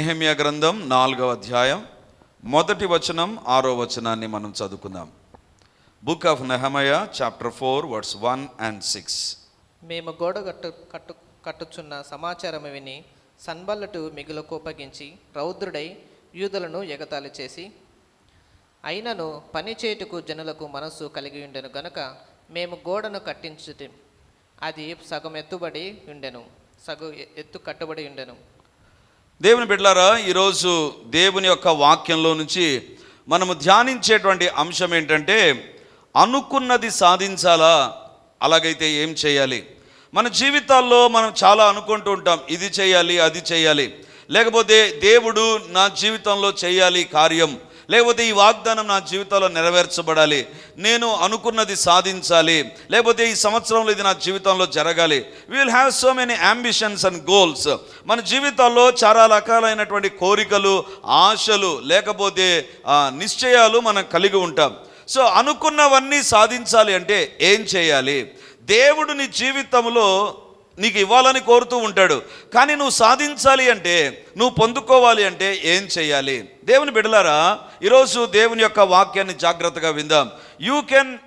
నెహమియా గ్రంథం నాలుగవ అధ్యాయం మొదటి వచనం ఆరో వచనాన్ని మనం చదువుకుందాం. Book of Nehemiah chapter four words one and six మేము గోడ కట్టు కట్టు కట్టుచున్న సమాచారం విని సన్బల్లటు మిగులు కోపగించి రౌద్రుడై యూదులను ఎగతాళి చేసి అయినను పని చేయుటకు జనులకు మనస్సు కలిగి ఉండెను గనుక మేము గోడను కట్టించుటి అది సగం ఎత్తుబడి ఉండెను సగం ఎత్తు కట్టుబడి ఉండెను. దేవుని బిడ్డలారా ఈరోజు దేవుని యొక్క వాక్యంలో నుంచి మనము ధ్యానించేటువంటి అంశం ఏంటంటే అనుకున్నది సాధించాలా? అలాగైతే ఏం చేయాలి? మన జీవితాల్లో మనం చాలా అనుకుంటూ ఉంటాం ఇది చేయాలి అది చేయాలి. లేకపోతే దేవుడు నా జీవితంలో చేయాలి కార్యం. లేకపోతే ఈ వాగ్దానం నా జీవితంలో నెరవేర్చబడాలి. నేను అనుకున్నది సాధించాలి. లేకపోతే ఈ సంవత్సరంలో ఇది నా జీవితంలో జరగాలి. Will have so many ambitions and goals మన జీవితాల్లో చాలా రకాలైనటువంటి కోరికలు ఆశలు లేకపోతే నిశ్చయాలు మనం కలిగి ఉంటాం. సో అనుకున్నవన్నీ సాధించాలి అంటే ఏం చేయాలి? దేవుడు నీ జీవితంలో నీకు ఇవ్వాలని కోరుతూ ఉంటాడు. కానీ నువ్వు సాధించాలి అంటే నువ్వు పొందుకోవాలి అంటే ఏం చేయాలి? దేవుని బిడలారా ఈరోజు దేవుని యొక్క వాక్యాన్ని జాగ్రత్తగా విందాం. You can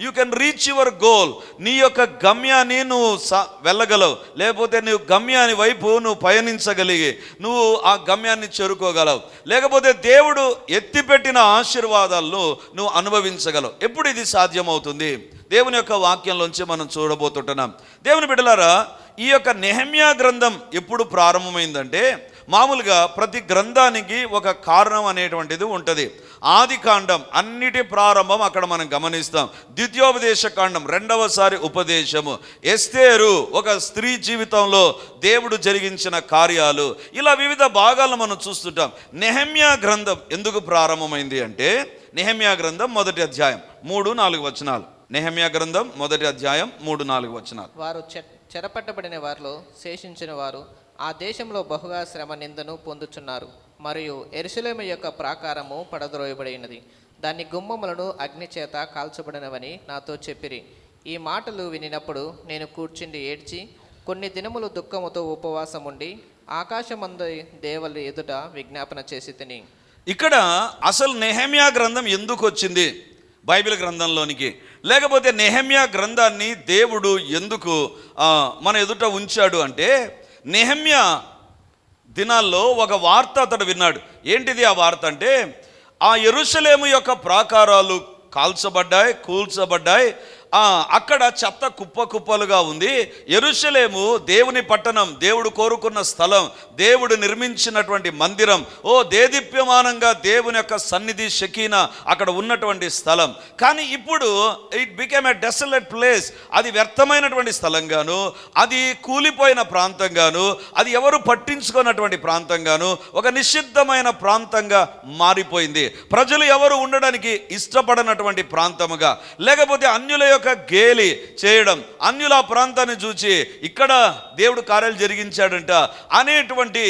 you can reach your goal నీ యొక్క గమ్యాన్ని నువ్వు వెళ్ళగలవు. లేకపోతే నువ్వు గమ్యాన్ని వైపు నువ్వు పయనించగలిగి నువ్వు ఆ గమ్యాన్ని చేరుకోగలవు. లేకపోతే దేవుడు ఎత్తిపెట్టిన ఆశీర్వాదాలను నువ్వు అనుభవించగలవు. ఎప్పుడు ఇది సాధ్యమవుతుంది? దేవుని యొక్క వాక్యంలోంచి మనం చూడబోతుంటున్నాం. దేవుని బిడ్డలారా ఈ యొక్క నెహమ్యా గ్రంథం ఎప్పుడు ప్రారంభమైందంటే మామూలుగా ప్రతి గ్రంథానికి ఒక కారణం అనేటువంటిది ఉంటుంది. ఆది కాండం అన్నిటి ప్రారంభం అక్కడ మనం గమనిస్తాం. ద్వితీయోపదేశ కాండం రెండవసారి ఉపదేశము. ఎస్తేరు ఒక స్త్రీ జీవితంలో దేవుడు జరిగించిన కార్యాలు. ఇలా వివిధ భాగాలను మనం చూస్తుంటాం. నెహమ్యా గ్రంథం ఎందుకు ప్రారంభమైంది అంటే నెహమ్యా గ్రంథం మొదటి అధ్యాయం మూడు నాలుగు వచనాలు. నెహమ్యా గ్రంథం మొదటి అధ్యాయం మూడు నాలుగు వచనాలు. వారు చె చెరపట్టబడిన వారిలో శేషించిన వారు ఆ దేశంలో బహుగా శ్రమ నిందను పొందుచున్నారు. మరియు ఎరుసలేమ యొక్క ప్రాకారము పడద్రోయబడినది. దాని గుమ్మములను అగ్ని చేత కాల్చబడినవని నాతో చెప్పిరి. ఈ మాటలు వినినప్పుడు నేను కూర్చుండి ఏడ్చి కొన్ని దినములు దుఃఖముతో ఉపవాసం ఉండి ఆకాశమందు దేవుల ఎదుట విజ్ఞాపన చేసి తిని. ఇక్కడ అసలు నెహమ్యా గ్రంథం ఎందుకు వచ్చింది? బైబిల్ గ్రంథంలోనికి. లేకపోతే నెహమ్యా గ్రంథాన్ని దేవుడు ఎందుకు మన ఎదుట ఉంచాడు అంటే నెహమ్యా దినాల్లో ఒక వార్త అతడు విన్నాడు. ఏంటిది ఆ వార్త అంటే ఆ ఎరుసలేము యొక్క ప్రాకారాలు కాల్చబడ్డాయి కూల్చబడ్డాయి అక్కడ చెత్త కుప్ప కుప్పలుగా ఉంది. ఎరుషలేము దేవుని పట్టణం దేవుడు కోరుకున్న స్థలం దేవుడు నిర్మించినటువంటి మందిరం. ఓ దేదీప్యమానంగా దేవుని యొక్క సన్నిధి శకీన అక్కడ ఉన్నటువంటి స్థలం. కానీ ఇప్పుడు it became a desolate place అది వ్యర్థమైనటువంటి స్థలంగాను అది కూలిపోయిన ప్రాంతంగాను అది ఎవరు పట్టించుకున్నటువంటి ప్రాంతంగాను ఒక నిషిద్ధమైన ప్రాంతంగా మారిపోయింది. ప్రజలు ఎవరు ఉండడానికి ఇష్టపడనటువంటి ప్రాంతముగా లేకపోతే అన్యుల యొక్క గేలి చేయడం అన్యుల ప్రాంతాన్ని చూచి ఇక్కడ దేవుడు కార్యాలు జరిగించాడంట అనేటువంటి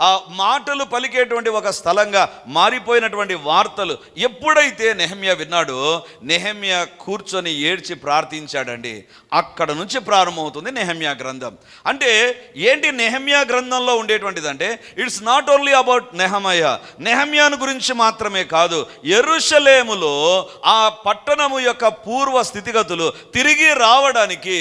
ఆ మాటలు పలికేటువంటి ఒక స్థలంగా మారిపోయినటువంటి వార్తలు ఎప్పుడైతే నెహమ్య విన్నాడో నెహమ్య కూర్చొని ఏడ్చి ప్రార్థించాడండి. అక్కడ నుంచి ప్రారంభమవుతుంది నెహమ్యా గ్రంథం. అంటే ఏంటి నెహమ్యా గ్రంథంలో ఉండేటువంటిది అంటే it's not only about Nehemiah. నెహమ్యాను గురించి మాత్రమే కాదు ఎరుషలేములో ఆ పట్టణము యొక్క పూర్వ స్థితిగతులు తిరిగి రావడానికి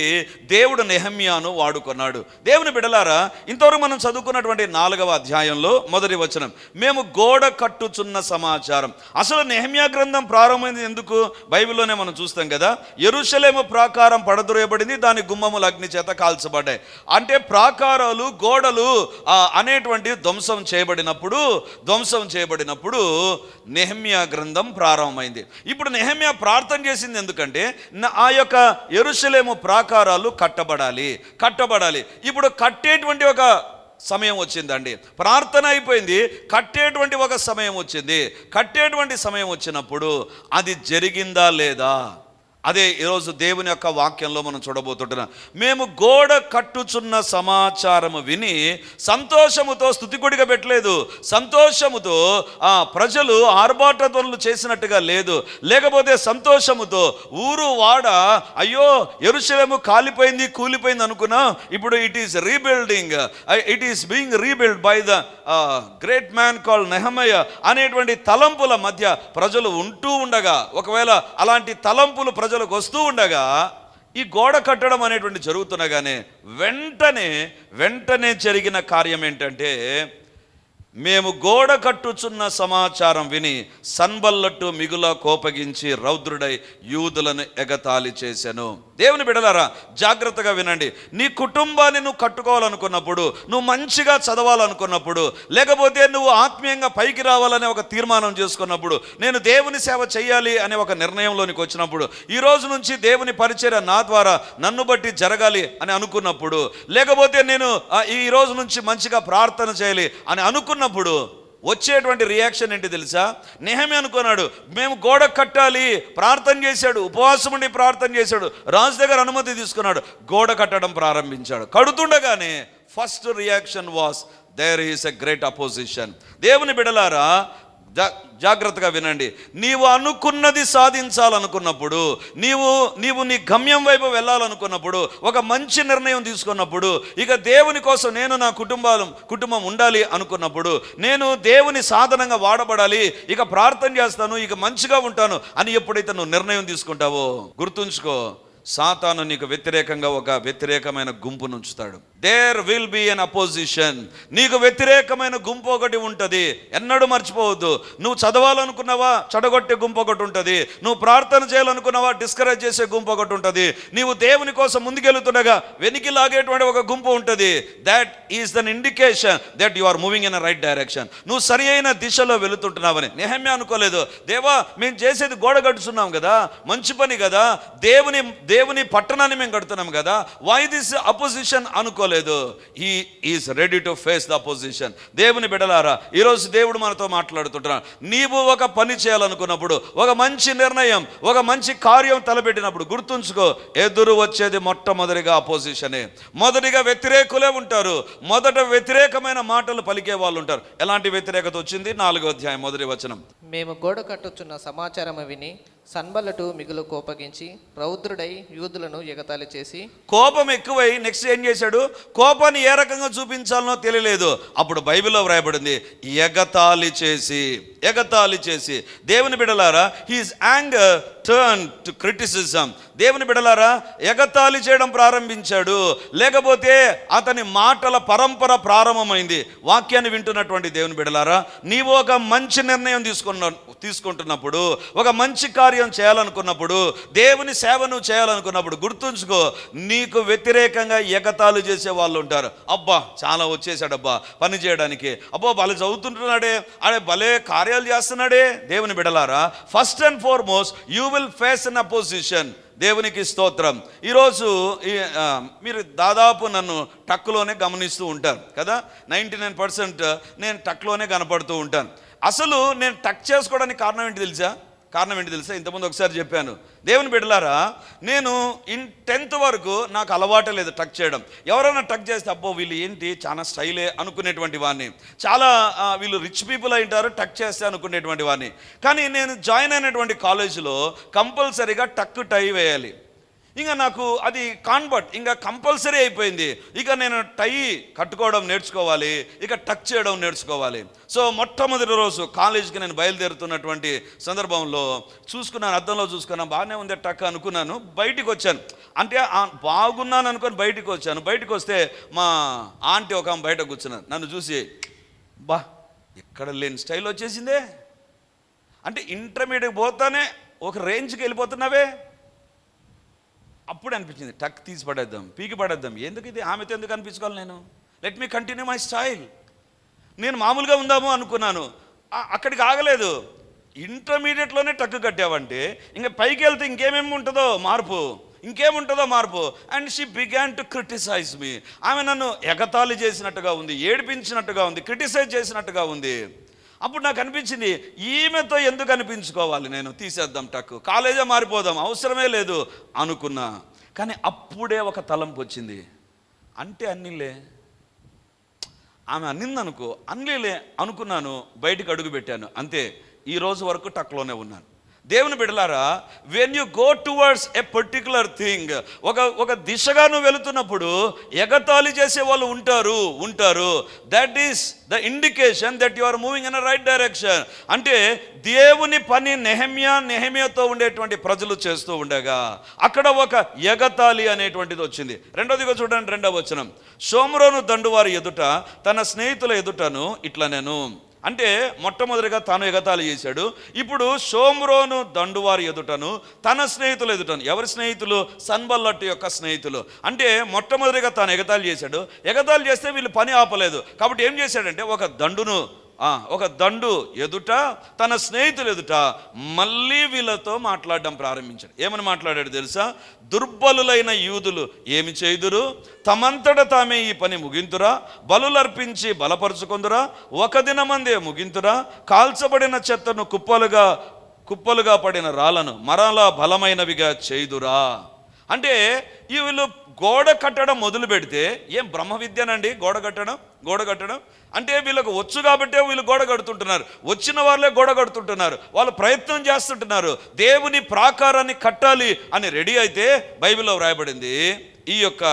దేవుడు నెహమ్యాను వాడుకున్నాడు. దేవుని బిడలారా ఇంతవరకు మనం చదువుకున్నటువంటి నాలుగవ అధ్యాయంలో మొదటి వచనం మేము గోడ కట్టుచున్న సమాచారం. అసలు నెహమ్యా గ్రంథం ప్రారంభమైంది ఎందుకు? బైబిల్లోనే మనం చూస్తాం కదా ఎరుషలేము ప్రాకారం పడద్రోయబడింది దాని గుమ్మములు అగ్ని చేత కాల్చబడ్డాయి. అంటే ప్రాకారాలు గోడలు అనేటువంటి ధ్వంసం చేయబడినప్పుడు ధ్వంసం చేయబడినప్పుడు నెహమ్యా గ్రంథం ప్రారంభమైంది. ఇప్పుడు నెహమ్యా ప్రార్థన చేసింది ఎందుకంటే ఆ యొక్క ఎరుసలేము ప్రాకారాలు కట్టబడాలి కట్టబడాలి. ఇప్పుడు కట్టేటువంటి ఒక సమయం వచ్చిందండి. ప్రార్థన అయిపోయింది కట్టేటువంటి ఒక సమయం వచ్చింది. కట్టేటువంటి సమయం వచ్చినప్పుడు అది జరిగిందా లేదా? అదే ఈరోజు దేవుని యొక్క వాక్యంలో మనం చూడబోతుంటున్నాం. మేము గోడ కట్టుచున్న సమాచారము విని సంతోషముతో స్థుతికుడిగా పెట్టలేదు. సంతోషముతో ఆ ప్రజలు ఆర్భాటధ్వనులు చేసినట్టుగా లేదు. లేకపోతే సంతోషముతో ఊరు వాడ అయ్యో ఎరుశలము కాలిపోయింది కూలిపోయింది అనుకున్నా. ఇప్పుడు it is rebuilding it is being rebuild by the great man call Nehemiah అనేటువంటి తలంపుల మధ్య ప్రజలు ఉంటూ ఉండగా ఒకవేళ అలాంటి తలంపులు ప్రజలకు వస్తూ ఉండగా ఈ గోడ కట్టడం అనేటువంటి జరుగుతుండగానే వెంటనే వెంటనే జరిగిన కార్యం ఏంటంటే మేము గోడ కట్టుచున్న సమాచారం విని సన్బల్లట్టు మిగుల కోపగించి రౌద్రుడై యూదులను ఎగతాళి చేశాను. దేవుని బిడలారా జాగ్రత్తగా వినండి. నీ కుటుంబాన్ని నువ్వు కట్టుకోవాలనుకున్నప్పుడు నువ్వు మంచిగా చదవాలనుకున్నప్పుడు లేకపోతే నువ్వు ఆత్మీయంగా పైకి రావాలనే ఒక తీర్మానం చేసుకున్నప్పుడు నేను దేవుని సేవ చేయాలి అనే ఒక నిర్ణయంలోనికి వచ్చినప్పుడు ఈ రోజు నుంచి దేవుని పరిచర్య నా ద్వారా నన్ను బట్టి జరగాలి అని అనుకున్నప్పుడు లేకపోతే నేను ఈ రోజు నుంచి మంచిగా ప్రార్థన చేయాలి అని అనుకున్న అనుకున్నప్పుడు వచ్చేటువంటి రియాక్షన్ ఏంటి తెలుసా? నేహమే అనుకున్నాడు మేము గోడ కట్టాలి ప్రార్థన చేశాడు ఉపవాసం ఉండి ప్రార్థన చేశాడు రాజు దగ్గర అనుమతి తీసుకున్నాడు గోడ కట్టడం ప్రారంభించాడు. కడుతుండగానే first reaction was there is a great opposition దేవుని బిడలారా జా- జాగ్రత్తగా వినండి. నీవు అనుకున్నది సాధించాలనుకున్నప్పుడు నీవు నీవు నీ గమ్యం వైపు వెళ్ళాలనుకున్నప్పుడు ఒక మంచి నిర్ణయం తీసుకున్నప్పుడు ఇక దేవుని కోసం నేను నా కుటుంబాలు కుటుంబం ఉండాలి అనుకున్నప్పుడు నేను దేవుని సాధనంగా వాడబడాలి ఇక ప్రార్థన చేస్తాను ఇక మంచిగా ఉంటాను అని ఎప్పుడైతే నువ్వు నిర్ణయం తీసుకుంటావో గుర్తుంచుకో సాతాను నీకు వ్యతిరేకంగా ఒక వ్యతిరేకమైన గుంపును ఉంచుతాడు. There will be an opposition నీకు వ్యతిరేకమైన గుంపు ఒకటి ఉంటుంది. ఎన్నడూ మర్చిపోవద్దు. నువ్వు చదవాలనుకున్నావా? చెడగొట్టే గుంపు ఒకటి ఉంటుంది. నువ్వు ప్రార్థన చేయాలనుకున్నావా? డిస్కరేజ్ చేసే గుంపు ఒకటి ఉంటుంది. నీవు దేవుని కోసం ముందుకెళ్తుండగా వెనికి లాగేటువంటి ఒక గుంపు ఉంటుంది. That is then indication that you are moving in right direction నువ్వు సరి అయిన దిశలో వెళుతుంటున్నావని. నేహమ్య అనుకోలేదు. దేవా మేము చేసేది గోడ కట్టుతున్నాం కదా. మంచి పని కదా. దేవుని దేవుని పట్టణాన్ని మేము కడుతున్నాం కదా. వై దిస్ అపోజిషన్ అనుకోలేదు? లేదు ఈ is ready to face the opposition దేవుని బిడలారా ఈరోజు దేవుడు మనతో మాట్లాడుతుంటున్నాడు. నీవు ఒక పని చేయాలనుకున్నప్పుడు ఒక మంచి నిర్ణయం ఒక మంచి కార్యం తలపెట్టినప్పుడు గుర్తుంచుకో ఎదురు వచ్చేది మొట్టమొదటిగా అపోజిషనే మొదటిగా వ్యతిరేకులే ఉంటారు. మొదట వ్యతిరేకమైన మాటలు పలికే వాళ్ళు ఉంటారు. ఎలాంటి వ్యతిరేకత వచ్చింది? నాలుగో అధ్యాయం మొదటి వచనం. మేము గోడ కట్టుచున్న సమాచారం విని సన్బల్లటు మిగులు కోపగించి రౌద్రుడై యూదులను ఎగతాళి చేసి కోపం ఎక్కువై నెక్స్ట్ ఏం చేశాడు? కోపాన్ని ఏ రకంగా చూపించాలనో తెలియలేదు. అప్పుడు బైబిల్లో వ్రాయబడింది ఎగతాళి చేసి ఎగతాళి చేసి. దేవుని బిడలారా his anger turn to criticism దేవుని బిడలారా ఎగతాళి చేయడం ప్రారంభించాడు. లేకపోతే అతని మాటల పరంపర ప్రారంభమైంది. వాక్యాన్ని వింటున్నటువంటి దేవుని బిడలారా నీవు ఒక మంచి నిర్ణయం తీసుకున్న తీసుకుంటున్నప్పుడు ఒక మంచి కార్యం చేయాలనుకున్నప్పుడు దేవుని సేవను చేయాలనుకున్నప్పుడు గుర్తుంచుకో నీకు వ్యతిరేకంగా ఎగతాళి చేసే వాళ్ళు ఉంటారు. అబ్బా చాలా వచ్చేసాడబ్బా పని చేయడానికి. అబ్బో భలే చదువుతుంటున్నాడే అడే భలే కార్యాలు చేస్తున్నాడే. దేవుని బిడలారా first and foremost you will face an opposition దేవునికి స్తోత్రం. ఈరోజు ఈ, మీరు దాదాపు నన్ను టక్కులోనే గమనిస్తూ ఉంటారు కదా? నైంటీ నైన్ పర్సెంట్ నేను టక్లోనే కనపడుతూ ఉంటాను. అసలు నేను టక్ చేసుకోవడానికి కారణం ఏంటి తెలుసా? కారణం ఏంటి తెలుసా? ఇంతకుముందు ఒకసారి చెప్పాను. దేవుని బిడ్డలారా నేను ఇన్ టెన్త్ వరకు నాకు అలవాటే లేదు టక్ చేయడం. ఎవరైనా టక్ చేస్తే అబ్బో వీళ్ళు ఏంటి? చాలా స్టైలే అనుకునేటువంటి వాడిని. చాలా వీళ్ళు రిచ్ పీపుల్ అయి ఉంటారు టక్ చేస్తే అనుకునేటువంటి వాడిని. కానీ నేను జాయిన్ అయినటువంటి కాలేజీలో కంపల్సరీగా టక్ టై వేయాలి. ఇంకా నాకు అది కాన్వర్ట్ ఇంకా కంపల్సరీ అయిపోయింది. ఇక నేను టై కట్టుకోవడం నేర్చుకోవాలి ఇక టక్ చేయడం నేర్చుకోవాలి. సో మొట్టమొదటి రోజు కాలేజీకి నేను బయలుదేరుతున్నటువంటి సందర్భంలో చూసుకున్నాను అద్దంలో చూసుకున్నాను బాగానే ఉంది టక్ అనుకున్నాను బయటికి వచ్చాను. అంటే బాగున్నాను అనుకొని బయటికి వచ్చాను. బయటకు వస్తే మా ఆంటీ ఒక ఆమె బయట కూర్చున్నాను. నన్ను చూసి బా ఎక్కడ లేని స్టైల్ వచ్చేసిందే. అంటే ఇంటర్మీడియట్ పోతానే ఒక రేంజ్కి వెళ్ళిపోతున్నావే. అప్పుడు అనిపించింది టక్ తీసి పడేద్దాం పీకి పడేద్దాం. ఎందుకు ఇది? ఆమెతో ఎందుకు అనిపించుకోవాలి నేను? Let me continue my style నేను మామూలుగా ఉందాము అనుకున్నాను. అక్కడికి ఆగలేదు. ఇంటర్మీడియట్లోనే టక్కు కట్టావంటే ఇంకా పైకి వెళ్తే ఇంకేమేమి ఉంటుందో మార్పు ఇంకేముంటుందో మార్పు. And she began to criticize me ఆమె నన్ను ఎగతాళి చేసినట్టుగా ఉంది ఏడిపించినట్టుగా ఉంది క్రిటిసైజ్ చేసినట్టుగా ఉంది. అప్పుడు నాకు అనిపించింది ఈమెతో ఎందుకు అనిపించుకోవాలి నేను? తీసేద్దాం టక్కు. కాలేజే మారిపోదాం అవసరమే లేదు అనుకున్నా. కానీ అప్పుడే ఒక తలంపు వచ్చింది. అంటే అన్నిలే. ఆమె అన్నిందనుకో అన్నిలే అనుకున్నాను బయటకు అడుగు పెట్టాను. అంతే ఈ రోజు వరకు టక్లోనే ఉన్నాను. దేవుని బిడలారా when you go towards a particular thing ఒక ఒక దిశగా నువ్వు వెళుతున్నప్పుడు ఎగతాళి చేసే వాళ్ళు ఉంటారు ఉంటారు. That is the indication that you are moving in right direction అంటే దేవుని పని నెహమ్యా నెహమ్యతో ఉండేటువంటి ప్రజలు చేస్తూ ఉండగా అక్కడ ఒక ఎగతాళి అనేటువంటిది వచ్చింది. రెండోదిగా చూడండి రెండవ వచనం. సోమరోను దండువారి ఎదుట తన స్నేహితుల ఎదుటను ఇట్లా నేను అంటే మొట్టమొదటిగా తాను ఎగతాళి చేశాడు. ఇప్పుడు సోమ్రోను దండువారి ఎదుటను తన స్నేహితులు ఎదుటను. ఎవరి స్నేహితులు? సన్బల్లట్టు యొక్క స్నేహితులు. అంటే మొట్టమొదటిగా తాను ఎగతాళి చేశాడు. ఎగతాళి చేస్తే వీళ్ళు పని ఆపలేదు. కాబట్టి ఏం చేశాడంటే ఒక దండును ఒక దండు ఎదుట తన స్నేహితులు ఎదుట మళ్ళీ వీళ్ళతో మాట్లాడడం ప్రారంభించాడు. ఏమని మాట్లాడాడు తెలుసా? దుర్బలులైన యూదులు ఏమి చేయుదురు? తమంతట తామే ఈ పని ముగింతురా? బలులర్పించి బలపరుచుకుందురా? ఒక దినమందే ముగింతురా? కాల్చబడిన చెత్తను కుప్పలుగా కుప్పలుగా పడిన రాళ్ళను మరలా బలమైనవిగా చేయుదురా? అంటే వీళ్ళు గోడ కట్టడం మొదలు పెడితే ఏం బ్రహ్మ విద్యనండి? గోడ కట్టడం గోడ కట్టడం? అంటే వీళ్ళకు వచ్చు కాబట్టే వీళ్ళు గోడ కడుతుంటున్నారు. వచ్చిన వాళ్ళే గోడ కడుతుంటున్నారు. వాళ్ళు ప్రయత్నం చేస్తుంటున్నారు. దేవుని ప్రాకారాన్ని కట్టాలి అని రెడీ అయితే బైబిల్లో వ్రాయబడింది. ఈ యొక్క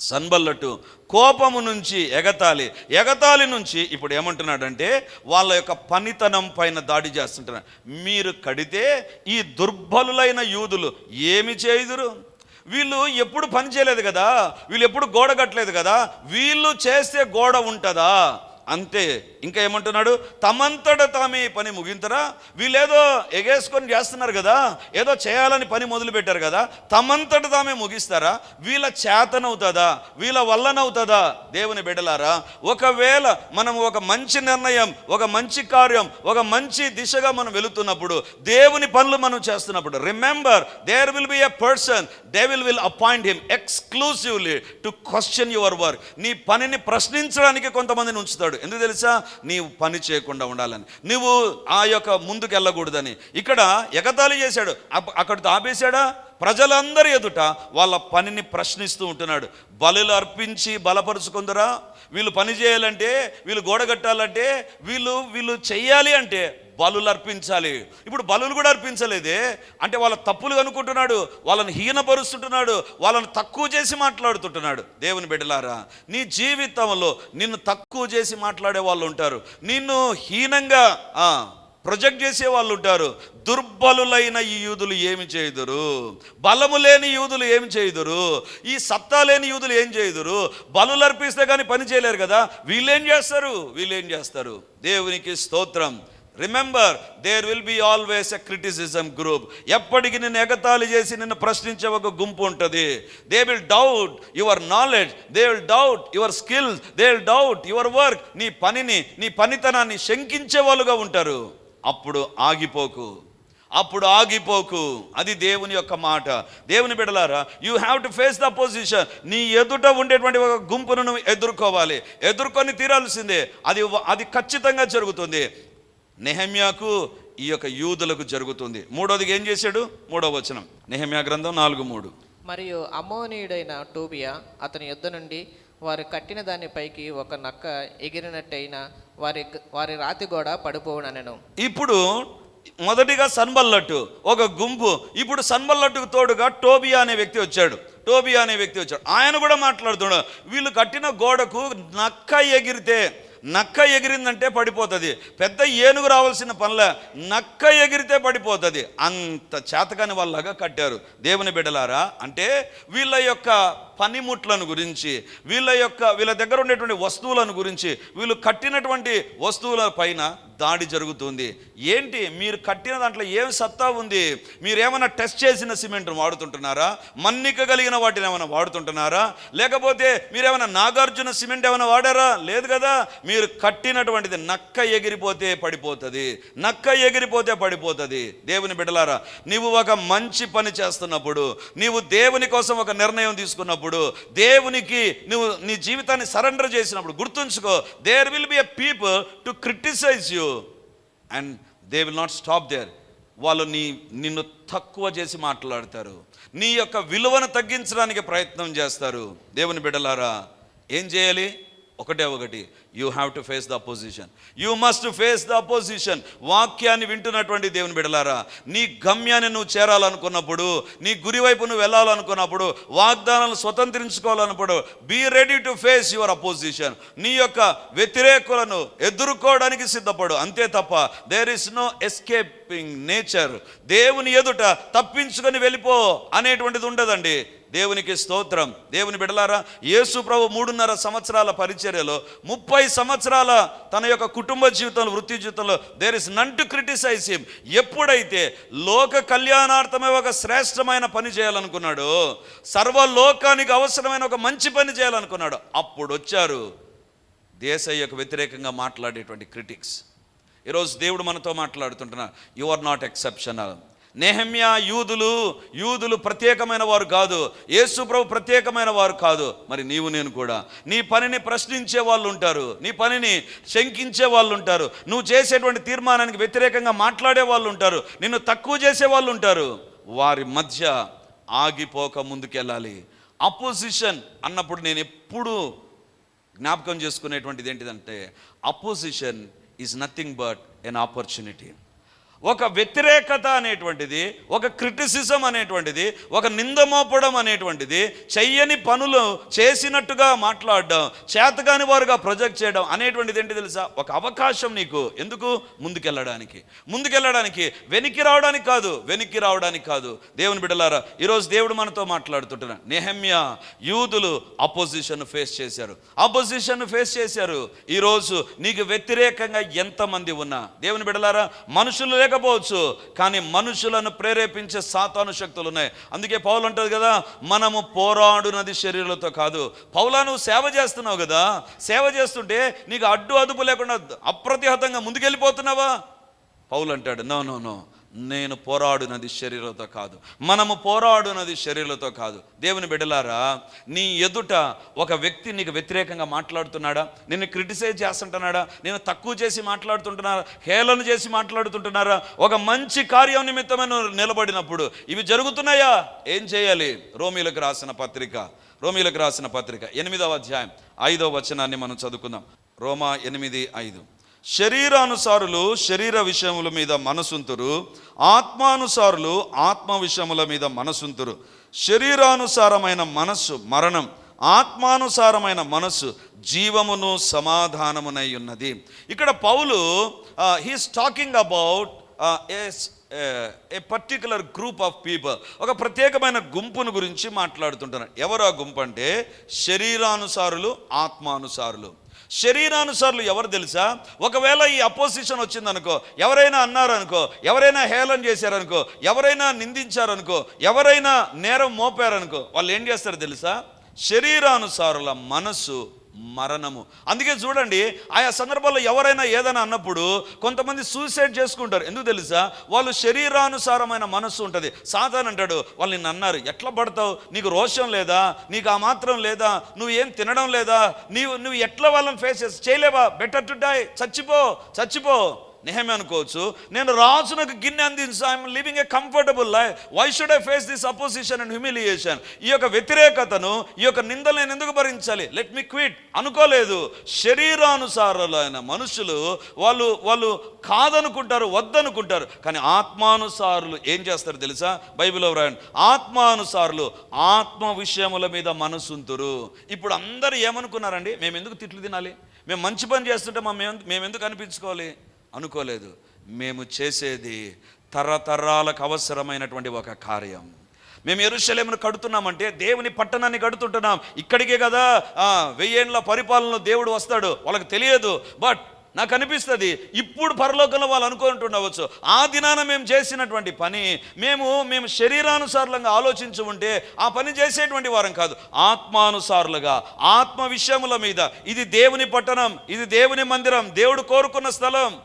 సన్బల్లటు కోపము నుంచి ఎగతాళి. ఎగతాళి నుంచి ఇప్పుడు ఏమంటున్నాడంటే వాళ్ళ యొక్క పనితనం పైన దాడి చేస్తుంటున్నారు. మీరు కడితే ఈ దుర్బలులైన యూదులు ఏమి చేయుదురు? వీళ్ళు ఎప్పుడు పని చేయలేదు కదా? వీళ్ళు ఎప్పుడు గోడ కట్టలేదు కదా? వీళ్ళు చేస్తే గోడ ఉంటుందా? అంతే. ఇంకా ఏమంటున్నాడు? తమంతట తామే పని ముగింతరా? వీళ్ళేదో ఎగేసుకొని చేస్తున్నారు కదా ఏదో చేయాలని పని మొదలు పెట్టారు కదా తమంతట తామే ముగిస్తారా? వీళ్ళ చేతనవుతుందా? వీళ్ళ వల్లనవుతుందా? దేవుని బిడ్డలారా ఒకవేళ మనం ఒక మంచి నిర్ణయం ఒక మంచి కార్యం ఒక మంచి దిశగా మనం వెళుతున్నప్పుడు దేవుని పనులు మనం చేస్తున్నప్పుడు remember there will be a person they will will appoint him exclusively to question your work నీ పనిని ప్రశ్నించడానికి కొంతమందిని ఉంచుతాడు. ఎందుకు తెలుసా? నీవు పని చేయకుండా ఉండాలని. నువ్వు ఆ యొక్క ముందుకు వెళ్ళకూడదని. ఇక్కడ ఎగతాళి చేశాడు. అప్ప- అక్కడితో ఆపేశాడా? ప్రజలందరి ఎదుట వాళ్ళ పనిని ప్రశ్నిస్తూ ఉంటున్నాడు. బలులు అర్పించి బలపరుచుకుందరా? వీళ్ళు పని చేయాలంటే వీళ్ళు గోడ కట్టాలంటే వీళ్ళు వీళ్ళు చెయ్యాలి అంటే బలులు అర్పించాలి. ఇప్పుడు బలులు కూడా అర్పించలేదే. అంటే వాళ్ళ తప్పులు కనుక్కుంటున్నాడు వాళ్ళని హీనపరుస్తుంటున్నాడు వాళ్ళని తక్కువ చేసి మాట్లాడుతుంటున్నాడు. దేవుని బిడ్డలారా నీ జీవితంలో నిన్ను తక్కువ చేసి మాట్లాడే వాళ్ళు ఉంటారు. నిన్ను హీనంగా ప్రొజెక్ట్ చేసే వాళ్ళు ఉంటారు. దుర్బలులైన ఈ యూదులు ఏమి చేయుదురు? బలము లేని యూదులు ఏమి చేయుదురు? ఈ సత్తా లేని యూదులు ఏం చేయుదురు? బలులు అర్పిస్తే కానీ పని చేయలేరు కదా. వీళ్ళేం చేస్తారు? వీళ్ళేం చేస్తారు? దేవునికి స్తోత్రం. Remember there will be always a criticism group ఎప్పటికీ నిన్ను ఎగతాళి చేసి నిన్ను ప్రశ్నించే ఒక గుంపు ఉంటుంది. They will doubt your knowledge they will doubt your skills they will doubt your work నీ పనిని నీ పనితనాన్ని శంకించే వాళ్ళుగా ఉంటారు. అప్పుడు ఆగిపోకు. అప్పుడు ఆగిపోకు. అది దేవుని యొక్క మాట. దేవుని బిడలారా you have to face the position నీ ఎదుట ఉండేటువంటి ఒక గుంపును నువ్వు ఎదుర్కోవాలి. ఎదుర్కొని తీరాల్సిందే. అది అది ఖచ్చితంగా జరుగుతుంది. నెహమ్యాకు ఈ యొక్క యూదులకు జరుగుతుంది. మూడోదిగా ఏం చేశాడు? మూడో వచనం. నెహమ్యా గ్రంథం నాలుగు మూడు. మరియు అమ్మోనీయుడైన టోబియా అతని యుద్ధ నుండి వారు కట్టిన దాని పైకి ఒక నక్క ఎగిరినట్టయిన వారి వారి రాతి గోడ పడిపోవుననెను. ఇప్పుడు మొదటిగా సన్బల్లట్టు ఒక గుంపు. ఇప్పుడు సన్బల్లట్టుకు తోడుగా టోబియా అనే వ్యక్తి వచ్చాడు. టోబియా అనే వ్యక్తి వచ్చాడు. ఆయన కూడా మాట్లాడుతున్నాడు. వీళ్ళు కట్టిన గోడకు నక్క ఎగిరితే నక్క ఎగిరిందంటే పడిపోతుంది. పెద్ద ఏనుగు రావాల్సిన పనుల నక్క ఎగిరితే పడిపోతుంది. అంత చేతకాని వాళ్ళగా కట్టారు. దేవుని బిడలారా అంటే వీళ్ళ యొక్క పనిముట్లను గురించి వీళ్ళ యొక్క వీళ్ళ దగ్గర ఉండేటువంటి వస్తువులను గురించి వీళ్ళు కట్టినటువంటి వస్తువుల పైన దాడి జరుగుతుంది. ఏంటి? మీరు కట్టిన దాంట్లో ఏం సత్తా ఉంది? మీరేమైనా టెస్ట్ చేసిన సిమెంట్ను వాడుతుంటున్నారా? మన్నిక కలిగిన వాటిని ఏమైనా వాడుతుంటున్నారా? లేకపోతే మీరు ఏమైనా నాగార్జున సిమెంట్ ఏమైనా వాడారా? లేదు కదా. మీరు కట్టినటువంటిది నక్క ఎగిరిపోతే పడిపోతుంది నక్క ఎగిరిపోతే పడిపోతుంది. దేవుని బిడ్డలారా నీవు ఒక మంచి పని చేస్తున్నప్పుడు నీవు దేవుని కోసం ఒక నిర్ణయం తీసుకున్నప్పుడు దేవునికి నువ్వు నీ జీవితాన్ని సరెండర్ చేసినప్పుడు గుర్తుంచుకో there will be a people to criticize you and they will not stop there వాళ్ళు నీ నిన్ను తక్కువ చేసి మాట్లాడతారు. నీ యొక్క విలువను తగ్గించడానికి ప్రయత్నం చేస్తారు. దేవుని బిడ్డలారా ఏం చేయాలి? ఒకటే ఒకటి. You have to face the opposition you must face the opposition వాక్యాన్ని వింటున్నటువంటి దేవుని బిడలారా నీ గమ్యాన్ని నువ్వు చేరాలనుకున్నప్పుడు నీ గురి వైపు నువ్వు వెళ్ళాలనుకున్నప్పుడు వాగ్దానాలను స్వతంత్రించుకోవాలన్నప్పుడు be ready to face your opposition నీ యొక్క వ్యతిరేకులను ఎదుర్కోవడానికి సిద్ధపడు. అంతే తప్ప there is no escaping nature దేవుని ఎదుట తప్పించుకొని వెళ్ళిపో అనేటువంటిది ఉండదండి. దేవునికి స్తోత్రం. దేవుని బిడలారా యేసు ప్రభు మూడున్నర సంవత్సరాల పరిచర్యలో ముప్పై సంవత్సరాల తన యొక్క కుటుంబ జీవితంలో వృత్తి జీవితంలో there is none to criticize him ఎప్పుడైతే లోక కళ్యాణార్థమే ఒక శ్రేష్టమైన పని చేయాలనుకున్నాడో సర్వలోకానికి అవసరమైన ఒక మంచి పని చేయాలనుకున్నాడు అప్పుడు వచ్చారు దేశయ్యకు వ్యతిరేకంగా మాట్లాడేటువంటి క్రిటిక్స్ ఈరోజు దేవుడు మనతో మాట్లాడుతుంటున్నా యు ఆర్ నాట్ ఎక్సెప్షనల్ నెహమ్యా యూదులు యూదులు ప్రత్యేకమైన వారు కాదు యేసుప్రభు ప్రత్యేకమైన వారు కాదు. మరి నీవు నేను కూడా. నీ పనిని ప్రశ్నించే వాళ్ళు ఉంటారు. నీ పనిని శంకించే వాళ్ళు ఉంటారు. నువ్వు చేసేటువంటి తీర్మానానికి వ్యతిరేకంగా మాట్లాడే వాళ్ళు ఉంటారు. నిన్ను తక్కువ చేసే వాళ్ళు ఉంటారు. వారి మధ్య ఆగిపోక ముందుకెళ్ళాలి. అపోజిషన్ అన్నప్పుడు నేను ఎప్పుడు జ్ఞాపకం చేసుకునేటువంటిది ఏంటిదంటే opposition is nothing but an opportunity ఒక వ్యతిరేకత అనేటువంటిది ఒక క్రిటిసిజం అనేటువంటిది ఒక నిందమోపడం అనేటువంటిది చెయ్యని పనులు చేసినట్టుగా మాట్లాడడం చేతగాని వారుగా ప్రొజెక్ట్ చేయడం అనేటువంటిది ఏంటి తెలుసా? ఒక అవకాశం నీకు. ఎందుకు? ముందుకెళ్ళడానికి. ముందుకెళ్ళడానికి వెనక్కి రావడానికి కాదు వెనక్కి రావడానికి కాదు. దేవుని బిడ్డలారా ఈరోజు దేవుడు మనతో మాట్లాడుతుంటున్నాడు నెహమ్య యూదులు అపోజిషన్ ఫేస్ చేశారు. అపోజిషన్ ఫేస్ చేశారు. ఈరోజు నీకు వ్యతిరేకంగా ఎంతమంది ఉన్నా. దేవుని బిడ్డలారా మనుషులు లేకపోవచ్చు కానీ మనుషులను ప్రేరేపించే సాతాను శక్తులు ఉన్నాయి. అందుకే పౌలు అంటది కదా మనము పోరాడునది శరీరాలతో కాదు. పౌలా నువ్వు సేవ చేస్తున్నావు కదా సేవ చేస్తుంటే నీకు అడ్డు అదుపు లేకుండా అప్రతిహతంగా ముందుకెళ్ళిపోతున్నావా? పౌలు అంటాడు నో నో నో. నేను పోరాడునది శరీరంతో కాదు. మనము పోరాడునది శరీరంతో కాదు. దేవుని బిడ్డలారా నీ ఎదుట ఒక వ్యక్తి నీకు వ్యతిరేకంగా మాట్లాడుతున్నాడా? నిన్ను క్రిటిసైజ్ చేస్తుంటున్నాడా? నేను తక్కువ చేసి మాట్లాడుతుంటున్నారా? హేళన చేసి మాట్లాడుతుంటున్నారా? ఒక మంచి కార్యం నిమిత్తమైన నిలబడినప్పుడు ఇవి జరుగుతున్నాయా? ఏం చేయాలి? రోమిలకు రాసిన పత్రిక రోమిలకు రాసిన పత్రిక ఎనిమిదవ అధ్యాయం ఐదవ వచనాన్ని మనం చదువుకుందాం. రోమా ఎనిమిది ఐదు. శరీరానుసారులు శరీర విషయముల మీద మనసుంతురు ఆత్మానుసారులు ఆత్మ విషయముల మీద మనసుంతురు. శరీరానుసారమైన మనస్సు మరణం ఆత్మానుసారమైన మనస్సు జీవమును సమాధానమునై ఉన్నది ఇక్కడ పౌలు he's talking about a particular group of people ఒక ప్రత్యేకమైన గుంపును గురించి మాట్లాడుతుంటున్నారు ఎవరు ఆ గుంపు అంటే? శరీరానుసారులు ఆత్మానుసారులు. శరీరానుసారులు ఎవరు తెలుసా? ఒకవేళ ఈ అపోజిషన్ వచ్చిందనుకో ఎవరైనా అన్నారనుకో ఎవరైనా హేళన చేశారనుకో ఎవరైనా నిందించారనుకో ఎవరైనా నేరం మోపారనుకో వాళ్ళు ఏం చేస్తారు తెలుసా? శరీరానుసారుల మనస్సు మరణము. అందుకే చూడండి ఆయా సందర్భాల్లో ఎవరైనా ఏదైనా అన్నప్పుడు కొంతమంది సూసైడ్ చేసుకుంటారు. ఎందుకు తెలుసా? వాళ్ళు శరీరానుసారమైన మనస్సు ఉంటుంది. సాధారణ అంటాడు వాళ్ళు నిన్ను అన్నారు ఎట్లా పడతావు? నీకు రోషం లేదా? నీకు ఆ మాత్రం లేదా? నువ్వు ఏం తినడం లేదా? నీవు నువ్వు ఎట్లా వాళ్ళని ఫేస్ చేసి చేయలేవా? బెటర్ టు డై చచ్చిపో చచ్చిపో. నిహమే అనుకోవచ్చు? నేను రాజునకు గిన్నె అందించు I'm living a comfortable life why should I face this opposition and humiliation ఈ యొక్క వ్యతిరేకతను ఈ యొక్క నిందలు నేను ఎందుకు భరించాలి? లెట్ మీ క్విట్ అనుకోలేదు. శరీరానుసారులైన మనుషులు వాళ్ళు వాళ్ళు కాదనుకుంటారు వద్దనుకుంటారు. కానీ ఆత్మానుసారులు ఏం చేస్తారు తెలుసా? బైబిల్లో వ్రాయండి. ఆత్మానుసారులు ఆత్మ విషయముల మీద మనసుంతురు. ఇప్పుడు అందరూ ఏమనుకున్నారండి? మేము ఎందుకు తిట్లు తినాలి? మేము మంచి పని చేస్తుంటే మా మేము మేము ఎందుకు అనిపించుకోవాలి? అనుకోలేదు. మేము చేసేది తరతరాలకు అవసరమైనటువంటి ఒక కార్యం. మేము ఎరుశలేమును కడుతున్నామంటే దేవుని పట్టణాన్ని కడుతుంటున్నాం. ఇక్కడికే కదా వెయ్యేండ్ల పరిపాలనలో దేవుడు వస్తాడు. వాళ్ళకి తెలియదు. బట్ నాకు అనిపిస్తుంది ఇప్పుడు పరలోకంలో వాళ్ళు అనుకుంటుండవచ్చు. ఆ దినాన మేము చేసినటువంటి పని మేము మేము శరీరానుసారులంగా ఆలోచించి ఉంటే ఆ పని చేసేటువంటి వారం కాదు. ఆత్మానుసారులుగా ఆత్మ విషయముల మీద. ఇది దేవుని పట్టణం ఇది దేవుని మందిరం. దేవుడు కోరుకున్న స్థలం.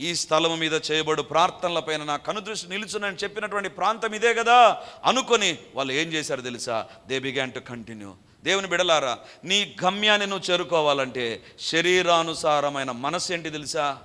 ఈ స్థలం మీద చేయబడు ప్రార్థనలపైన నా కనుదృష్టి నిలుచునని చెప్పినటువంటి ప్రాంతం ఇదే కదా. అనుకొని వాళ్ళు ఏం చేశారు తెలుసా? దే బిగాన్ టు కంటిన్యూ దేవుని బిడలారా నీ గమ్యాన్ని నువ్వు చేరుకోవాలంటే శరీరానుసారమైన మనస్సు ఏంటి తెలుసా?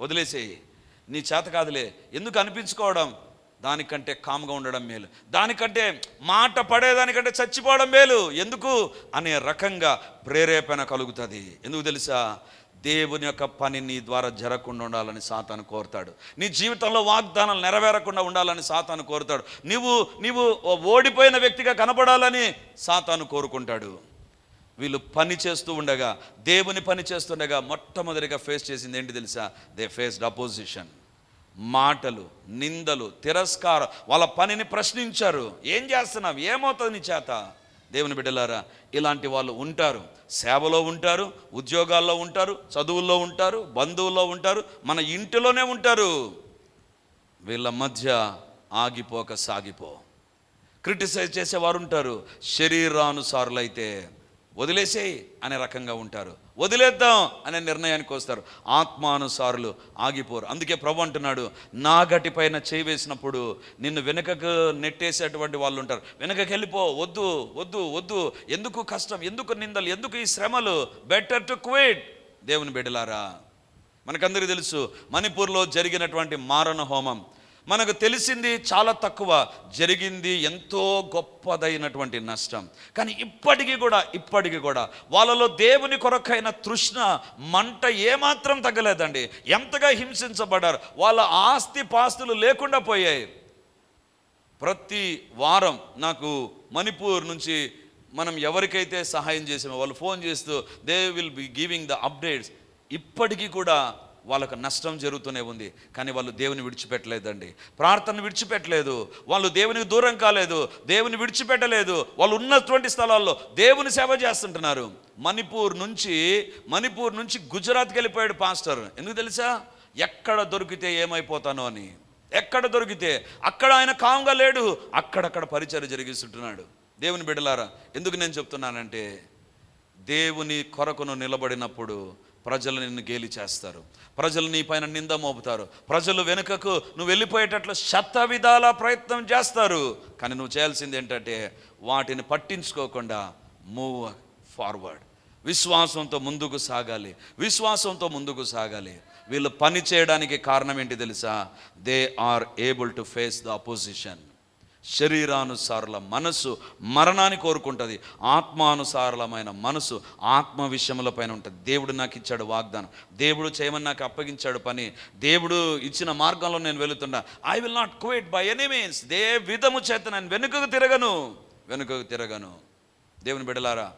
వదిలేసేయి. నీ చేత కాదులే. ఎందుకు అనిపించుకోవడం? దానికంటే కామ్గా ఉండడం మేలు. దానికంటే మాట పడేదానికంటే చచ్చిపోవడం మేలు. ఎందుకు? అనే రకంగా ప్రేరేపణ కలుగుతుంది. ఎందుకు తెలుసా? దేవుని యొక్క పని నీ ద్వారా జరగకుండా ఉండాలని సాతాను కోరుతాడు. నీ జీవితంలో వాగ్దానాలు నెరవేరకుండా ఉండాలని సాతాను కోరుతాడు. నీవు నీవు ఓడిపోయిన వ్యక్తిగా కనపడాలని సాతాను కోరుకుంటాడు. వీళ్ళు పని చేస్తూ ఉండగా దేవుని పని చేస్తుండగా మొట్టమొదటిగా ఫేస్ చేసింది ఏంటి తెలుసా? దే ఫేస్డ్ అపోజిషన్ మాటలు నిందలు తిరస్కారం వాళ్ళ పనిని ప్రశ్నించారు. ఏం చేస్తున్నావు? ఏమవుతుంది నీ చేత? దేవుని బిడ్డలారా ఇలాంటి వాళ్ళు ఉంటారు. సేవలో ఉంటారు ఉద్యోగాల్లో ఉంటారు చదువుల్లో ఉంటారు బంధువుల్లో ఉంటారు మన ఇంటిలోనే ఉంటారు. వీళ్ళ మధ్య ఆగిపోక సాగిపో. క్రిటిసైజ్ చేసేవారు ఉంటారు. శరీరానుసారులైతే వదిలేసేయి అనే రకంగా ఉంటారు. వదిలేద్దాం అనే నిర్ణయానికి వస్తారు. ఆత్మానుసారులు ఆగిపోరు. అందుకే ప్రభు అంటున్నాడు నా గటిపైన చేయి వేసినప్పుడు నిన్ను వెనుకకు నెట్టేసేటువంటి వాళ్ళు ఉంటారు. వెనుకకి వెళ్ళిపో వద్దు వద్దు వద్దు. ఎందుకు కష్టం ఎందుకు నిందలు ఎందుకు ఈ శ్రమలు? బెటర్ టు క్విట్ దేవుని బిడ్డలారా మనకందరికీ తెలుసు మణిపూర్లో జరిగినటువంటి మారణ హోమం మనకు తెలిసింది చాలా తక్కువ. జరిగింది ఎంతో గొప్పదైనటువంటి నష్టం. కానీ ఇప్పటికీ కూడా ఇప్పటికీ కూడా వాళ్ళలో దేవుని కొరకైన తృష్ణ మంట ఏమాత్రం తగ్గలేదండి. ఎంతగా హింసించబడ్డారు. వాళ్ళ ఆస్తి పాస్తులు లేకుండా పోయాయి. ప్రతి వారం నాకు మణిపూర్ నుంచి మనం ఎవరికైతే సహాయం చేసామో వాళ్ళు ఫోన్ చేస్తూ they will be giving the updates ఇప్పటికీ కూడా వాళ్ళకు నష్టం జరుగుతూనే ఉంది. కానీ వాళ్ళు దేవుని విడిచిపెట్టలేదండి. ప్రార్థన విడిచిపెట్టలేదు. వాళ్ళు దేవునికి దూరం కాలేదు. దేవుని విడిచిపెట్టలేదు. వాళ్ళు ఉన్నటువంటి స్థలాల్లో దేవుని సేవ చేస్తుంటున్నారు. మణిపూర్ నుంచి మణిపూర్ నుంచి గుజరాత్కి వెళ్ళిపోయాడు పాస్టర్. ఎందుకు తెలుసా? ఎక్కడ దొరికితే ఏమైపోతానో అని. ఎక్కడ దొరికితే అక్కడ ఆయన కామ్గా లేడు. అక్కడక్కడ పరిచయం జరిగిస్తుంటున్నాడు. దేవుని బిడ్డలారా ఎందుకు నేను చెప్తున్నానంటే దేవుని కొరకును నిలబడినప్పుడు ప్రజలు నిన్ను గేలి చేస్తారు. ప్రజలు నీ పైన నింద మోపుతారు. ప్రజలు వెనుకకు నువ్వు వెళ్ళిపోయేటట్లు శత విధాల ప్రయత్నం చేస్తారు. కానీ నువ్వు చేయాల్సింది ఏంటంటే వాటిని పట్టించుకోకుండా మూవ్ ఫార్వర్డ్. విశ్వాసంతో ముందుకు సాగాలి. విశ్వాసంతో ముందుకు సాగాలి. వీళ్ళు పని చేయడానికి కారణం ఏంటి తెలుసా? They are able to face the opposition శరీరానుసారుల మనసు మరణాన్ని కోరుకుంటుంది. ఆత్మానుసారులమైన మనసు ఆత్మ విషయముల పైన ఉంటుంది. దేవుడు నాకు ఇచ్చాడు వాగ్దానం. దేవుడు చేయమని నాకు అప్పగించాడు పని. దేవుడు ఇచ్చిన మార్గంలో నేను వెళుతున్నా. I will not quit by any means they విధము చేత నేను వెనుకకు తిరగను. వెనుకకు తిరగను. దేవుని బిడలారా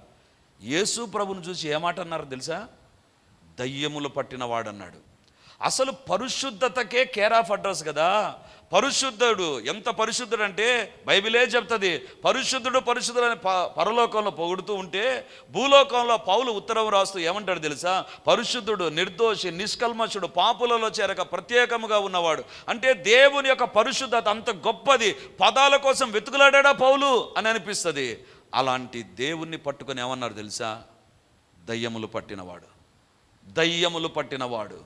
యేసు ప్రభుని చూసి ఏమాట అన్నారు తెలుసా? దయ్యములు పట్టినవాడన్నాడు అసలు పరిశుద్ధతకే కేర్ ఆఫ్ అడ్రస్ కదా. పరిశుద్ధుడు ఎంత పరిశుద్ధుడు అంటే బైబిలే చెప్తుంది. పరిశుద్ధుడు పరిశుద్ధుడు అని పరలోకంలో పొగుడుతూ ఉంటే భూలోకంలో పౌలు ఉత్తరం రాస్తూ ఏమంటాడు తెలుసా? పరిశుద్ధుడు నిర్దోషి నిష్కల్మషుడు పాపులలో చేరక ప్రత్యేకముగా ఉన్నవాడు. అంటే దేవుని యొక్క పరిశుద్ధత అంత గొప్పది. పదాల కోసం వెతుకులాడా పౌలు అని అనిపిస్తుంది. అలాంటి దేవుణ్ణి పట్టుకొని ఏమన్నారు తెలుసా? దయ్యములు పట్టినవాడు. దయ్యములు పట్టినవాడు.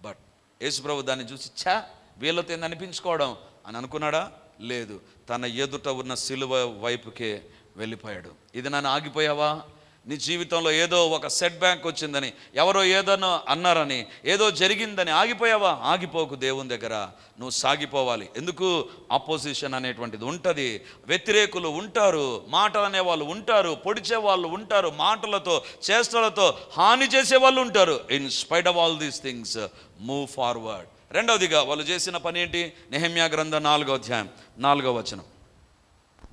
బట్ యేసుప్రభు దాన్ని చూసి ఛా! వీళ్ళతో ఏంది అనిపించుకోవడం అని అనుకున్నాడా? లేదు. తన ఎదుట ఉన్న సిలువ వైపుకే వెళ్ళిపోయాడు. ఇది నన్ను ఆగిపోయావా? నీ జీవితంలో ఏదో ఒక సెట్ బ్యాక్ వచ్చిందని ఎవరో ఏదోనో అన్నారని ఏదో జరిగిందని ఆగిపోయావా? ఆగిపోకు దేవుని దగ్గర. నువ్వు సాగిపోవాలి. ఎందుకు? అపోజిషన్ అనేటువంటిది ఉంటుంది. వ్యతిరేకులు ఉంటారు. మాటలు అనే వాళ్ళు ఉంటారు. పొడిచే వాళ్ళు ఉంటారు. మాటలతో చేష్టలతో హాని చేసే వాళ్ళు ఉంటారు. In spite of all these things move forward రెండవదిగా వాళ్ళు చేసిన పని ఏంటి? నెహమ్యా గ్రంథం నాలుగో అధ్యాయం నాలుగో వచనం.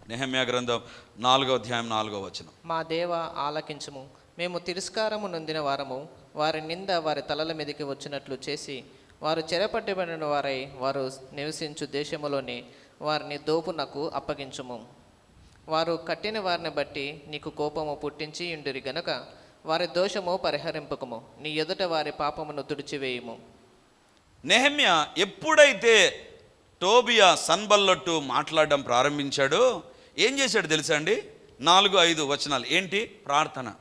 నెహమ్యా గ్రంథం నాలుగో అధ్యాయం నాలుగో వచనం. మా దేవ ఆలకించము. మేము తిరస్కారము నొందిన వారము. వారి నింద వారి తలల మీదకి వచ్చినట్లు చేసి వారు చెరపట్టబడిన వారై వారు నివసించు దేశములోని వారిని దోపునకు అప్పగించుము. వారు కట్టిన వారిని బట్టి నీకు కోపము పుట్టించి ఉండిరి గనుక వారి దోషము పరిహరింపకము. నీ ఎదుట వారి పాపమును తుడిచివేయము. నెహమ్య ఎప్పుడైతే టోబియా సన్బల్లట్టు మాట్లాడడం ప్రారంభించాడో ఏం చేశాడు తెలుసా అండి? నాలుగు ఐదు వచనాలు. ఏంటి? ప్రార్థన.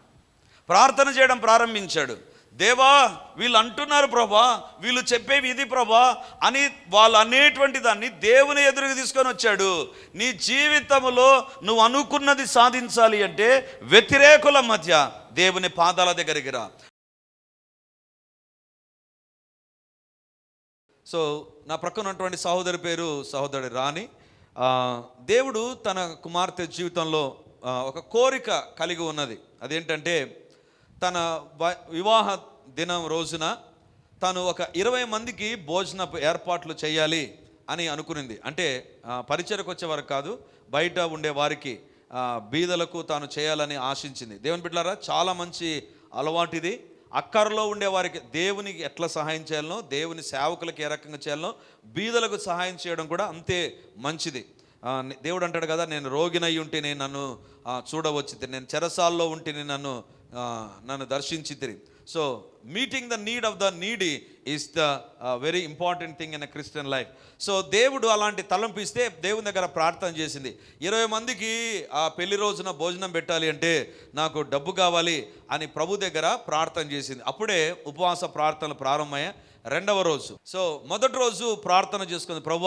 ప్రార్థన చేయడం ప్రారంభించాడు. దేవా వీళ్ళు అంటున్నారు ప్రభా వీళ్ళు చెప్పేవి ఇది ప్రభా అని వాళ్ళు అనేటువంటి దాన్ని దేవుని ఎదురుగా తీసుకొని వచ్చాడు. నీ జీవితంలో నువ్వు అనుకున్నది సాధించాలి అంటే వ్యతిరేకుల మధ్య దేవుని పాదాల దగ్గరికి రా. సో నా ప్రక్కన ఉన్నటువంటి సహోదరి పేరు సహోదరి రాణి. దేవుడు తన కుమార్తె జీవితంలో ఒక కోరిక కలిగి ఉన్నది. అదేంటంటే తన వివాహ దినం రోజున తను ఒక ఇరవై మందికి భోజనపు ఏర్పాట్లు చేయాలి అని అనుకునింది. అంటే పరిచయకు వచ్చే వరకు కాదు బయట ఉండే వారికి బీదలకు తాను చేయాలని ఆశించింది. దేవుని బిడ్డలారా చాలా మంచి అలవాటు ఇది అక్కరలో ఉండే వారికి దేవునికి ఎట్లా సహాయం చేయాలనో దేవుని సేవకులకు ఏ రకంగా చేయాలనో బీదలకు సహాయం చేయడం కూడా అంతే మంచిది. దేవుడు అంటాడు కదా నేను రోగినై ఉంటే నేను నన్ను చూడవచ్చు నేను చెరసాల్లో ఉంటే నేను నన్ను నన్ను దర్శించి so meeting the need of the needy is the very important thing in a Christian life so దేవుడు అలాంటి తలంపు ఇస్తే దేవుని దగ్గర ప్రార్థన చేసింది. ఇరవై మందికి ఆ పెళ్ళి రోజున భోజనం పెట్టాలి అంటే నాకు డబ్బు కావాలి అని ప్రభు దగ్గర ప్రార్థన చేసింది. అప్పుడే ఉపవాస ప్రార్థనలు ప్రారంభమయ్యే రెండవ రోజు. సో మొదటి రోజు ప్రార్థన చేసుకుంది. ప్రభు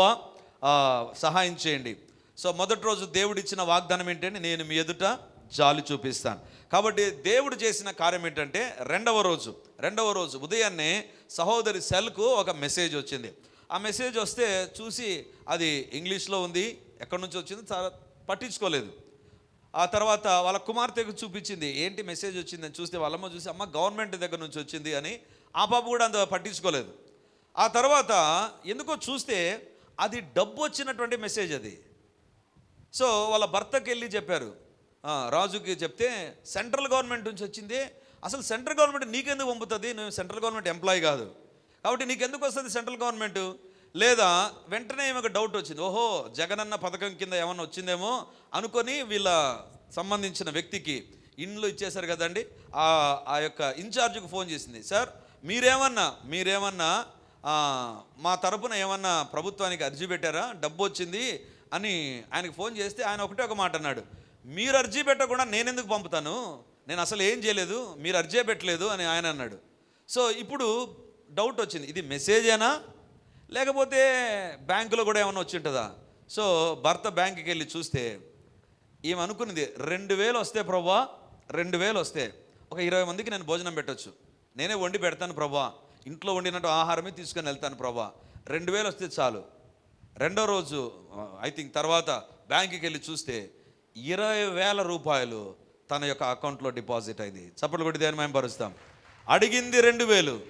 సహాయం చేయండి. సో మొదటి రోజు దేవుడిచ్చిన వాగ్దానం ఏంటంటే నేను మీ ఎదుట జాలి చూపిస్తాను. కాబట్టి దేవుడు చేసిన కార్యం ఏంటంటే రెండవ రోజు రెండవ రోజు ఉదయాన్నే సహోదరి సెల్కు ఒక మెసేజ్ వచ్చింది. ఆ మెసేజ్ వస్తే చూసి అది ఇంగ్లీష్లో ఉంది ఎక్కడి నుంచి వచ్చింది చాలా పట్టించుకోలేదు. ఆ తర్వాత వాళ్ళ కుమార్తెకు చూపించింది ఏంటి మెసేజ్ వచ్చిందని? చూస్తే వాళ్ళమ్మ చూసి అమ్మ గవర్నమెంట్ దగ్గర నుంచి వచ్చింది అని ఆ పాప కూడా అంత పట్టించుకోలేదు. ఆ తర్వాత ఎందుకో చూస్తే అది డబ్బు వచ్చినటువంటి మెసేజ్ అది. సో వాళ్ళ భర్తకి వెళ్ళి చెప్పారు రాజుకి చెప్తే సెంట్రల్ గవర్నమెంట్ నుంచి వచ్చింది. అసలు సెంట్రల్ గవర్నమెంట్ నీకెందుకు పంపుతుంది? నువ్వు సెంట్రల్ గవర్నమెంట్ ఎంప్లాయీ కాదు. కాబట్టి నీకెందుకు వస్తుంది సెంట్రల్ గవర్నమెంట్? లేదా వెంటనే ఈమెకు డౌట్ వచ్చింది. ఓహో జగనన్న పథకం కింద ఏమన్నా వచ్చిందేమో? అనుకొని వీళ్ళ సంబంధించిన వ్యక్తికి ఇండ్లు ఇచ్చేశారు కదండి. ఆ ఆ యొక్క ఇన్ఛార్జ్కి ఫోన్ చేసింది. సార్ మీరేమన్నా మీరేమన్నా మా తరపున ఏమన్నా ప్రభుత్వానికి అర్జీ పెట్టారా? డబ్బు వచ్చింది అని ఆయనకు ఫోన్ చేస్తే ఆయన ఒకటే ఒక మాట అన్నాడు. మీరు అర్జీ పెట్టకుండా నేనెందుకు పంపుతాను? నేను అసలు ఏం చేయలేదు మీరు అర్జీ పెట్టలేదు అని ఆయన అన్నాడు. సో ఇప్పుడు డౌట్ వచ్చింది. ఇది మెసేజేనా లేకపోతే బ్యాంకులో కూడా ఏమైనా వచ్చి ఉంటుందా? సో భర్త బ్యాంకుకి వెళ్ళి చూస్తే ఈమె అనుకున్నది రెండు వేలు వస్తే ప్రభా రెండు వేలు వస్తే ఒక ఇరవై మందికి నేను భోజనం పెట్టొచ్చు. నేనే వండి పెడతాను ప్రభా. ఇంట్లో వండినట్టు ఆహారమే తీసుకొని వెళ్తాను ప్రభా. రెండు వేలు వస్తే చాలు. రెండో రోజు ఐ థింక్ తర్వాత బ్యాంకుకి వెళ్ళి చూస్తే ఇరవై వేల రూపాయలు తన యొక్క అకౌంట్లో డిపాజిట్ అయింది. చప్పట్లు కొట్టి దాన్ని మేము పరుస్తాం అడిగింది రెండు వేలు.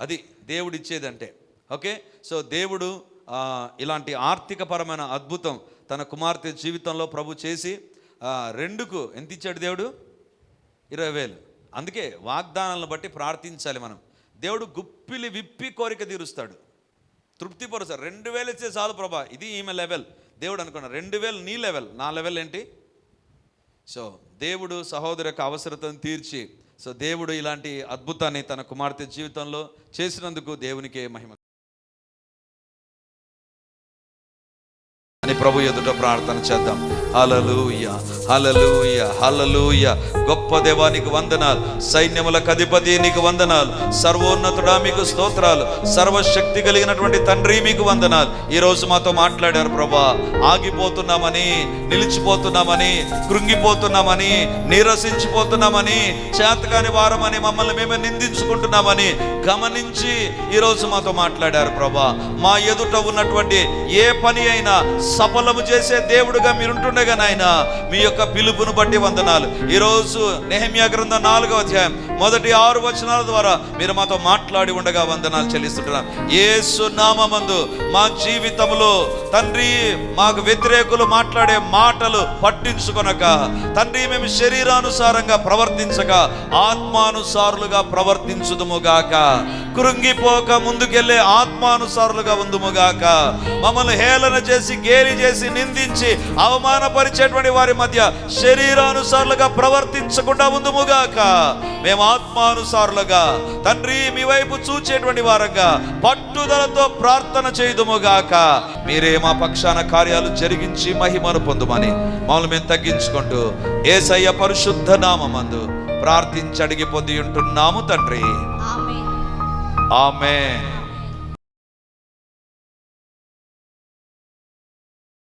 అది దేవుడు ఇచ్చేదంటే. ఓకే? సో దేవుడు ఇలాంటి ఆర్థికపరమైన అద్భుతం తన కుమార్తె జీవితంలో ప్రభు చేసి రెండుకు ఎంత ఇచ్చాడు దేవుడు? ఇరవై వేలు. అందుకే వాగ్దానాలను బట్టి ప్రార్థించాలి మనం. దేవుడు గుప్పిలి విప్పి కోరిక తీరుస్తాడు. తృప్తిపరుస్తాడు. రెండు వేలు ఇచ్చే చాలు ప్రభా. ఇది ఈమె లెవెల్. దేవుడు అనుకున్నా రెండు వేలు నీ లెవెల్. నా లెవెల్ ఏంటి? సో దేవుడు సహోదరు యొక్క అవసరతను తీర్చి సో దేవుడు ఇలాంటి అద్భుతాన్ని తన కుమార్తె జీవితంలో చేసినందుకు దేవునికే మహిమ. అని ప్రభు ఎదుట ప్రార్థన చేద్దాం. హలలుయ హలలుయ హలలుయ గొప్ప దేవానికి వందనాలు. సైన్యములకు అధిపతి నీకు వందనాలు. సర్వోన్నతుడా మీకు స్తోత్రాలు. సర్వశక్తి కలిగినటువంటి తండ్రి మీకు వందనాలు. ఈరోజు మాతో మాట్లాడారు ప్రభా. ఆగిపోతున్నామని నిలిచిపోతున్నామని కృంగిపోతున్నామని నీరసించిపోతున్నామని చేతకాని వారమని మమ్మల్ని మేమే నిందించుకుంటున్నామని గమనించి ఈరోజు మాతో మాట్లాడారు ప్రభా. మా ఎదుట ఉన్నటువంటి ఏ పని అయినా సఫలము చేసే దేవుడుగా మీరుంటుండగా నాయన మీ యొక్క పిలుపును బట్టి వందనాలు. ఈరోజు నెహమ్యా గ్రంథం నాలుగో అధ్యాయం. మొదటి ఆరు వచనాల ద్వారా మీరు మాతో మాట్లాడి ఉండగా వందనాలు చెల్లిస్తుంటున్నాం. ఏసు నామందు మా జీవితంలో తండ్రి మాకు వ్యతిరేకులు మాట్లాడే మాటలు పట్టించుకొనక తండ్రి మేము శరీరానుసారంగా ప్రవర్తించక ఆత్మానుసారులుగా ప్రవర్తించుదుముగాక. కృంగిపోక ముందుకెళ్ళే ఆత్మానుసారులుగా ఉందుముగాక. మమ్మల్ని హేళన చేసి గేలి చేసి నిందించి అవమానపరిచేటువంటి వారి మధ్య శరీరానుసారులుగా ప్రవర్తించకుండా ఉందుముగాక మేము ఆత్మానుసారులుగా తండ్రి మీ వైపు చూచేటువంటి వారంగా పట్టుదలతో ప్రార్థన చేయుదుముగాక మీరే మా పక్షాన కార్యాలు జరిగించి మహిమను పొందుమని మమ్మల్ని మేము తగ్గించుకుంటూ ఏసయ్య పరిశుద్ధ నామందు ప్రార్థించి అడిగి పొంది ఉంటున్నాము తండ్రి. ఆమె